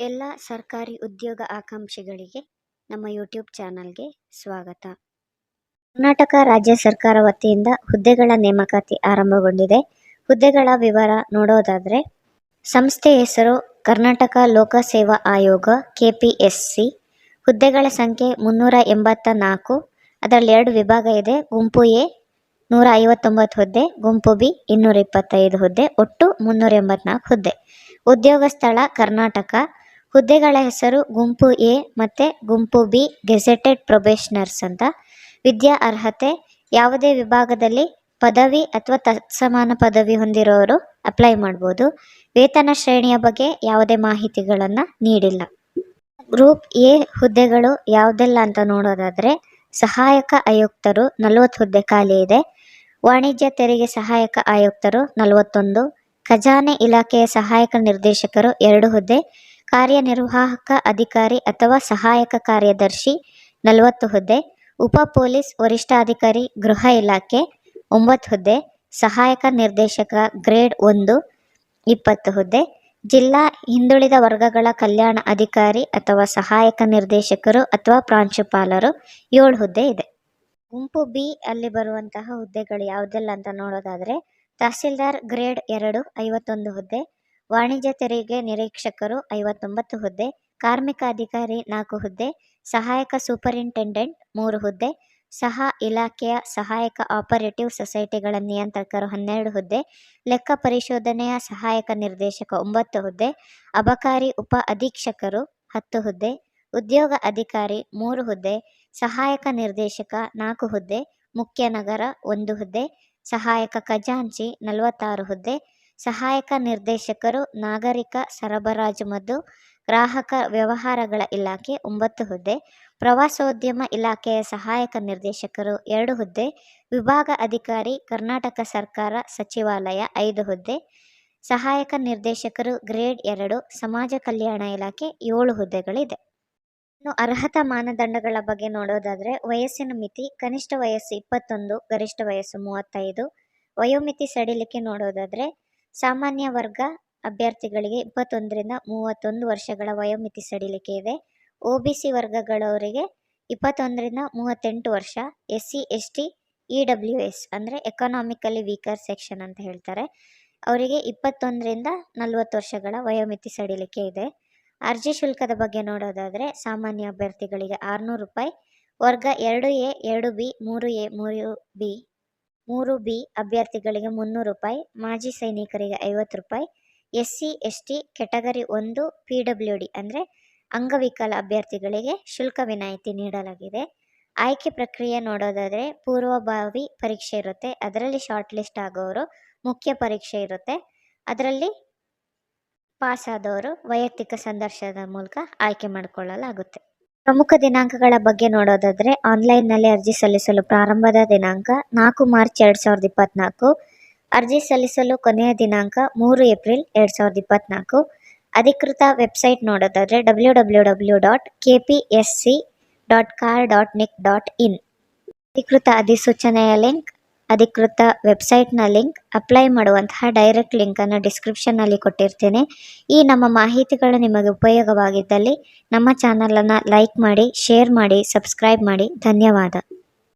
ಎಲ್ಲ ಸರ್ಕಾರಿ ಉದ್ಯೋಗ ಆಕಾಂಕ್ಷಿಗಳಿಗೆ ನಮ್ಮ ಯೂಟ್ಯೂಬ್ ಚಾನಲ್ಗೆ ಸ್ವಾಗತ. ಕರ್ನಾಟಕ ರಾಜ್ಯ ಸರ್ಕಾರ ವತಿಯಿಂದ ಹುದ್ದೆಗಳ ನೇಮಕಾತಿ ಆರಂಭಗೊಂಡಿದೆ. ಹುದ್ದೆಗಳ ವಿವರ ನೋಡೋದಾದರೆ, ಸಂಸ್ಥೆ ಹೆಸರು ಕರ್ನಾಟಕ ಲೋಕಸೇವಾ ಆಯೋಗ ಕೆಪಿಎಸ್ಸಿ. ಹುದ್ದೆಗಳ ಸಂಖ್ಯೆ ಮುನ್ನೂರ ಎಂಬತ್ತ ನಾಲ್ಕು. ಅದರಲ್ಲಿ ಎರಡು ವಿಭಾಗ ಇದೆ. ಗುಂಪು ಎ, ನೂರ ಐವತ್ತೊಂಬತ್ತು ಹುದ್ದೆ, ಗುಂಪು ಬಿ, ಇನ್ನೂರ ಇಪ್ಪತ್ತೈದು ಹುದ್ದೆ, ಒಟ್ಟು ಮುನ್ನೂರ ಎಂಬತ್ನಾಲ್ಕು ಹುದ್ದೆ. ಉದ್ಯೋಗ ಸ್ಥಳ ಕರ್ನಾಟಕ. ಹುದ್ದೆಗಳ ಹೆಸರು ಗುಂಪು ಎ ಮತ್ತು ಗುಂಪು ಬಿ ಗೆಜೆಟೆಡ್ ಪ್ರೊಬೇಷನರ್ಸ್ ಅಂತ. ವಿದ್ಯಾ ಅರ್ಹತೆ, ಯಾವುದೇ ವಿಭಾಗದಲ್ಲಿ ಪದವಿ ಅಥವಾ ತತ್ಸಮಾನ ಪದವಿ ಹೊಂದಿರೋರು ಅಪ್ಲೈ ಮಾಡ್ಬೋದು. ವೇತನ ಶ್ರೇಣಿಯ ಬಗ್ಗೆ ಯಾವುದೇ ಮಾಹಿತಿಗಳನ್ನು ನೀಡಿಲ್ಲ. ಗ್ರೂಪ್ ಎ ಹುದ್ದೆಗಳು ಯಾವುದೆಲ್ಲ ಅಂತ ನೋಡೋದಾದರೆ, ಸಹಾಯಕ ಆಯುಕ್ತರು ನಲವತ್ತು ಹುದ್ದೆ ಖಾಲಿ ಇದೆ. ವಾಣಿಜ್ಯ ತೆರಿಗೆ ಸಹಾಯಕ ಆಯುಕ್ತರು ನಲವತ್ತೊಂದು. ಖಜಾನೆ ಇಲಾಖೆಯ ಸಹಾಯಕ ನಿರ್ದೇಶಕರು ಎರಡು ಹುದ್ದೆ. ಕಾರ್ಯನಿರ್ವಾಹಕ ಅಧಿಕಾರಿ ಅಥವಾ ಸಹಾಯಕ ಕಾರ್ಯದರ್ಶಿ ನಲವತ್ತು ಹುದ್ದೆ, ಉಪ ಪೊಲೀಸ್ ವರಿಷ್ಠಾಧಿಕಾರಿ ಗೃಹ ಇಲಾಖೆ ಒಂಬತ್ತು ಹುದ್ದೆ, ಸಹಾಯಕ ನಿರ್ದೇಶಕ ಗ್ರೇಡ್ ಒಂದು ಇಪ್ಪತ್ತು ಹುದ್ದೆ, ಜಿಲ್ಲಾ ಹಿಂದುಳಿದ ವರ್ಗಗಳ ಕಲ್ಯಾಣ ಅಧಿಕಾರಿ ಅಥವಾ ಸಹಾಯಕ ನಿರ್ದೇಶಕರು ಅಥವಾ ಪ್ರಾಂಶುಪಾಲರು ಏಳು ಹುದ್ದೆ ಇದೆ. ಗುಂಪು ಬಿ ಅಲ್ಲಿ ಬರುವಂತಹ ಹುದ್ದೆಗಳು ಯಾವುದೆಲ್ಲ ಅಂತ ನೋಡೋದಾದರೆ, ತಹಸೀಲ್ದಾರ್ ಗ್ರೇಡ್ ಎರಡು ಐವತ್ತೊಂದು ಹುದ್ದೆ ವಾಣಿಜ್ಯ ತೆರಿಗೆ ನಿರೀಕ್ಷಕರು ಐವತ್ತೊಂಬತ್ತು ಹುದ್ದೆ, ಕಾರ್ಮಿಕ ಅಧಿಕಾರಿ ನಾಲ್ಕು ಹುದ್ದೆ, ಸಹಾಯಕ ಸೂಪರಿಂಟೆಂಡೆಂಟ್ ಮೂರು ಹುದ್ದೆ, ಸಹ ಇಲಾಖೆಯ ಸಹಾಯಕ ಆಪರೇಟಿವ್ ಸೊಸೈಟಿಗಳ ನಿಯಂತ್ರಕರು ಹನ್ನೆರಡು ಹುದ್ದೆ, ಲೆಕ್ಕ ಪರಿಶೋಧನೆಯ ಸಹಾಯಕ ನಿರ್ದೇಶಕ ಒಂಬತ್ತು ಹುದ್ದೆ, ಅಬಕಾರಿ ಉಪ ಅಧೀಕ್ಷಕರು ಹತ್ತು ಹುದ್ದೆ, ಉದ್ಯೋಗ ಅಧಿಕಾರಿ ಮೂರು ಹುದ್ದೆ, ಸಹಾಯಕ ನಿರ್ದೇಶಕ ನಾಲ್ಕು ಹುದ್ದೆ ಮುಖ್ಯ ನಗರ ಒಂದು ಹುದ್ದೆ, ಸಹಾಯಕ ಖಜಾಂಚಿ ನಲವತ್ತಾರು ಹುದ್ದೆ ಸಹಾಯಕ ನಿರ್ದೇಶಕರು, ನಾಗರಿಕ ಸರಬರಾಜು ಮತ್ತು ಗ್ರಾಹಕ ವ್ಯವಹಾರಗಳ ಇಲಾಖೆ ಒಂಬತ್ತು ಹುದ್ದೆ, ಪ್ರವಾಸೋದ್ಯಮ ಇಲಾಖೆಯ ಸಹಾಯಕ ನಿರ್ದೇಶಕರು ಎರಡು ಹುದ್ದೆ, ವಿಭಾಗ ಅಧಿಕಾರಿ, ಕರ್ನಾಟಕ ಸರ್ಕಾರ ಸಚಿವಾಲಯ ಐದು ಹುದ್ದೆ, ಸಹಾಯಕ ನಿರ್ದೇಶಕರು ಗ್ರೇಡ್ ಎರಡು, ಸಮಾಜ ಕಲ್ಯಾಣ ಇಲಾಖೆ ಏಳು ಹುದ್ದೆಗಳಿದೆ. ಇನ್ನು ಅರ್ಹತಾ ಮಾನದಂಡಗಳ ಬಗ್ಗೆ ನೋಡೋದಾದರೆ, ವಯಸ್ಸಿನ ಮಿತಿ, ಕನಿಷ್ಠ ವಯಸ್ಸು ಇಪ್ಪತ್ತೊಂದು, ಗರಿಷ್ಠ ವಯಸ್ಸು ಮೂವತ್ತೈದು, ವಯೋಮಿತಿ ಸಡಿಲಿಕೆ ನೋಡೋದಾದರೆ ಸಾಮಾನ್ಯ ವರ್ಗ ಅಭ್ಯರ್ಥಿಗಳಿಗೆ ಇಪ್ಪತ್ತೊಂದರಿಂದ ಮೂವತ್ತೊಂದು ವರ್ಷಗಳ ವಯೋಮಿತಿ ಸಡಿಲಿಕೆ ಇದೆ. ಒ ಬಿ ಸಿ ವರ್ಗಗಳವರಿಗೆ ಇಪ್ಪತ್ತೊಂದರಿಂದ ಮೂವತ್ತೆಂಟು ವರ್ಷ S C S T E W S ಅಂದರೆ ಎಕನಾಮಿಕಲಿ ವೀಕರ್ ಸೆಕ್ಷನ್ ಅಂತ ಹೇಳ್ತಾರೆ. ಅವರಿಗೆ ಇಪ್ಪತ್ತೊಂದರಿಂದ ನಲವತ್ತು ವರ್ಷಗಳ ವಯೋಮಿತಿ ಸಡಿಲಿಕೆ ಇದೆ. ಅರ್ಜಿ ಶುಲ್ಕದ ಬಗ್ಗೆ ನೋಡೋದಾದರೆ ಸಾಮಾನ್ಯ ಅಭ್ಯರ್ಥಿಗಳಿಗೆ ಆರುನೂರು ರೂಪಾಯಿ, ವರ್ಗ ಎರಡು ಎ, ಎರಡು ಬಿ, ಮೂರು ಎ, ಮೂರು ಬಿ ಮೂರು ಬಿ ಅಭ್ಯರ್ಥಿಗಳಿಗೆ ಮುನ್ನೂರು ರೂಪಾಯಿ, ಮಾಜಿ ಸೈನಿಕರಿಗೆ ಐವತ್ತು ರೂಪಾಯಿ S C S T category ಒಂದು ಪಿ ಡಬ್ಲ್ಯೂ ಡಿ ಅಂದರೆ ಅಂಗವಿಕಲ ಅಭ್ಯರ್ಥಿಗಳಿಗೆ ಶುಲ್ಕ ವಿನಾಯಿತಿ ನೀಡಲಾಗಿದೆ. ಆಯ್ಕೆ ಪ್ರಕ್ರಿಯೆ ನೋಡೋದಾದರೆ ಪೂರ್ವಭಾವಿ ಪರೀಕ್ಷೆ ಇರುತ್ತೆ. ಅದರಲ್ಲಿ ಶಾರ್ಟ್ ಲಿಸ್ಟ್ ಆಗೋರು ಮುಖ್ಯ ಪರೀಕ್ಷೆ ಇರುತ್ತೆ. ಅದರಲ್ಲಿ ಪಾಸ್ ಆದವರು ವೈಯಕ್ತಿಕ ಸಂದರ್ಶನದ ಮೂಲಕ ಆಯ್ಕೆ ಮಾಡಿಕೊಳ್ಳಲಾಗುತ್ತೆ. ಪ್ರಮುಖ ದಿನಾಂಕಗಳ ಬಗ್ಗೆ ನೋಡೋದಾದರೆ ಆನ್ಲೈನ್ನಲ್ಲಿ ಅರ್ಜಿ ಸಲ್ಲಿಸಲು ಪ್ರಾರಂಭದ ದಿನಾಂಕ ನಾಲ್ಕು ಮಾರ್ಚ್ ಎರಡು ಸಾವಿರದ ಇಪ್ಪತ್ತ್ನಾಲ್ಕು ಅರ್ಜಿ ಸಲ್ಲಿಸಲು ಕೊನೆಯ ದಿನಾಂಕ ಮೂರು ಏಪ್ರಿಲ್ ಎರಡು ಸಾವಿರದ ಇಪ್ಪತ್ತ್ನಾಲ್ಕು ಅಧಿಕೃತ ವೆಬ್ಸೈಟ್ ನೋಡೋದಾದರೆ W W W dot K P S C dot kar dot nic dot in ಅಧಿಕೃತ ಅಧಿಸೂಚನೆಯ ಲಿಂಕ್ ಅಧಿಕೃತ ವೆಬ್ಸೈಟ್ನ ಲಿಂಕ್ ಅಪ್ಲೈ ಮಾಡುವಂತಹ ಡೈರೆಕ್ಟ್ ಲಿಂಕನ್ನು ಡಿಸ್ಕ್ರಿಪ್ಷನ್ನಲ್ಲಿ ಕೊಟ್ಟಿರ್ತೇನೆ. ಈ ನಮ್ಮ ಮಾಹಿತಿಗಳು ನಿಮಗೆ ಉಪಯೋಗವಾಗಿದ್ದಲ್ಲಿ ನಮ್ಮ ಚಾನಲನ್ನು ಲೈಕ್ ಮಾಡಿ, ಶೇರ್ ಮಾಡಿ, ಸಬ್ಸ್ಕ್ರೈಬ್ ಮಾಡಿ. ಧನ್ಯವಾದ.